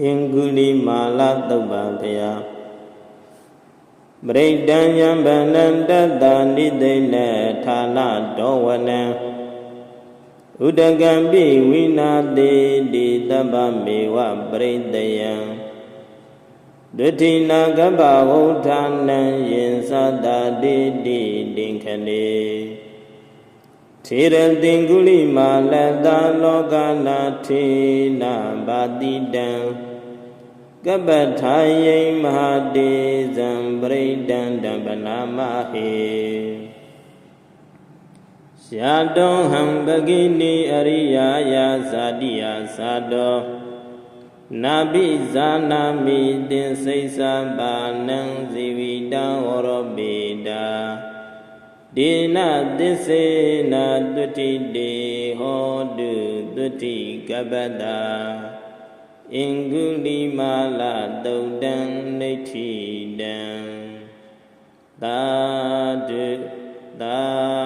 အင်္ဂုလိမာလသုတ်ပံဖျားပရိဒံယံဗန္နံတတ္တနိသိဏဌာနတောဝနံဥဒကံပိဝိနာတိတိတပ္ပမေဝပရိတယံဒုတိနာကပ္ပဝုဌာနံယင်သတ္တတိတိတင်ခဏေ ထေရတင်ကုလိမာလတလောကနာထေနာဘာတိတံကပ္ပထာယိမဟာတေဇံပရိဒံတံပနာမဟေရှာတောဟံပကိနိအရိယာယာဇာတိယသာတောနာဘိဇာနာမိတင်စိတ်သပါဏံဇီဝိတံဝရောပိတာ ဒေနသစ္စေနတုတိတေဟောတုတုတိကပ္ပတာအင်္ဂုလိမာလတုတ်တံနေဋ္ဌိတံသာဓုသာ